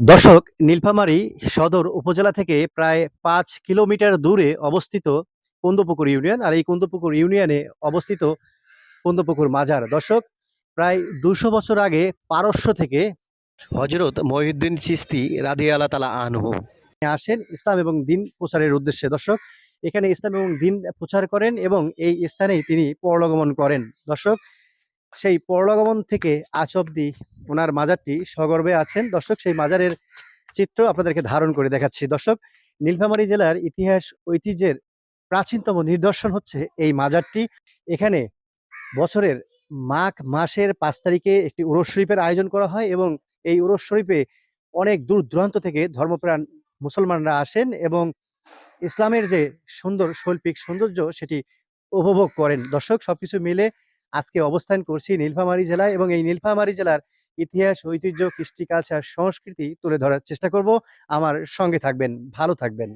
দর্শক, নীলফামারী সদর উপজেলা থেকে প্রায় পাঁচ কিলোমিটার দূরে অবস্থিত কুন্দপুকুর ইউনিয়ন আর এই কুন্দপুকুর ইউনিয়নে অবস্থিত কুন্দপুকুর মাজার। দর্শক, প্রায় দুশো বছর আগে পারস্য থেকে হজরত মহিউদ্দিন চিস্তি রাদি আল্লাহ তালা আনহু আসেন ইসলাম এবং দিন প্রচারের উদ্দেশ্যে। দর্শক, এখানে ইসলাম এবং দিন প্রচার করেন এবং এই স্থানেই তিনি পরলোগমন করেন। দর্শক, সেই পরলোগমন থেকে আজ অব্দি ওনার মাজারটি সগর্বে আছেন। দর্শক, সেই মাজারের চিত্র আপনাদেরকে ধারণ করে দেখাচ্ছি। দর্শক, নীলফামারী জেলার ইতিহাস, ঐতিহ্যের প্রাচীনতম নিদর্শন হচ্ছে এই মাজারটি। এখানে বছরের মাঘ মাসের পাঁচ তারিখে একটি উরস শরীফের আয়োজন করা হয় এবং এই উরস শরীফে অনেক দূর দূরান্ত থেকে ধর্মপ্রাণ মুসলমানরা আসেন এবং ইসলামের যে সুন্দর শৈল্পিক সৌন্দর্য, সেটি উপভোগ করেন। দর্শক, সবকিছু মিলে আজকে অবস্থান করছি নীলফামারী জেলায় এবং এই নীলফামারী জেলার ইতিহাস ঐতিহ্য কৃষ্টি কালচার সংস্কৃতি তুলে ধরার চেষ্টা করব। আমার সঙ্গে থাকবেন ভালো থাকবেন।